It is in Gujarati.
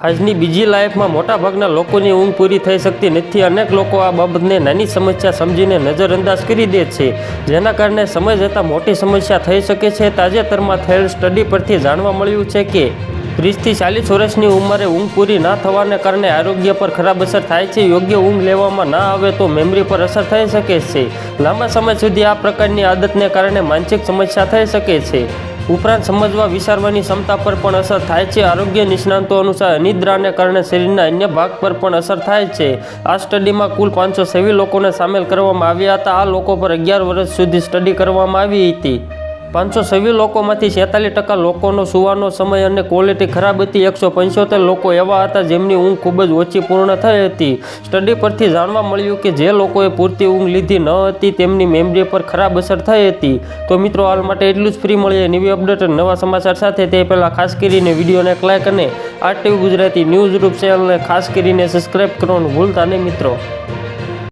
આજની બીજી લાઈફમાં મોટાભાગના લોકોની ઊંઘ પૂરી થઈ શકતી નથી. અનેક લોકો આ બાબતને નાની સમસ્યા સમજીને નજરઅંદાજ કરી દે છે. જેના કારણે સમય જતાં મોટી સમસ્યા થઈ શકે છે. તાજેતરમાં થયેલ સ્ટડી પરથી જાણવા મળ્યું છે કે ત્રીસથી ચાલીસ વર્ષની ઉંમરે ઊંઘ પૂરી ના થવાને કારણે આરોગ્ય પર ખરાબ અસર થાય છે. યોગ્ય ઊંઘ લેવામાં ના આવે તો મેમરી પર અસર થઈ શકે છે. લાંબા સમય સુધી આ પ્રકારની આદતને કારણે માનસિક સમસ્યા થઈ શકે છે. ઉપરાંત સમજવા, વિચારવાની ક્ષમતા પર પણ અસર થાય છે. આરોગ્ય નિષ્ણાંતો અનુસાર અનિદ્રાને કારણે શરીરના અન્ય ભાગ પર પણ અસર થાય છે. આ સ્ટડીમાં કુલ પાંચસો સેવી લોકોને સામેલ કરવામાં આવ્યા હતા. આ લોકો પર અગિયાર વર્ષ સુધી સ્ટડી કરવામાં આવી હતી. પાંચસો છવ્વીસ લોકોમાંથી છેતાલીસ ટકા લોકોનો સુવાનો સમય અને ક્વોલિટી ખરાબ હતી. એકસો પંચોતેર લોકો એવા હતા જેમની ઊંઘ ખૂબ જ ઓછી પૂર્ણ થઈ હતી. સ્ટડી પરથી જાણવા મળ્યું કે જે લોકોએ પૂરતી ઊંઘ લીધી ન હતી તેમની મેમરી પર ખરાબ અસર થઈ હતી. તો મિત્રો, હાલ માટે એટલું જ ફ્રી મળીએ નવી અપડેટ અને નવા સમાચાર સાથે. તે પહેલાં ખાસ કરીને વિડીયોને એક લાઇક અને આરટીવી ગુજરાતી ન્યૂઝ રૂપ ચેનલને ખાસ કરીને સબસ્ક્રાઈબ કરવાનું ભૂલતા નહીં મિત્રો.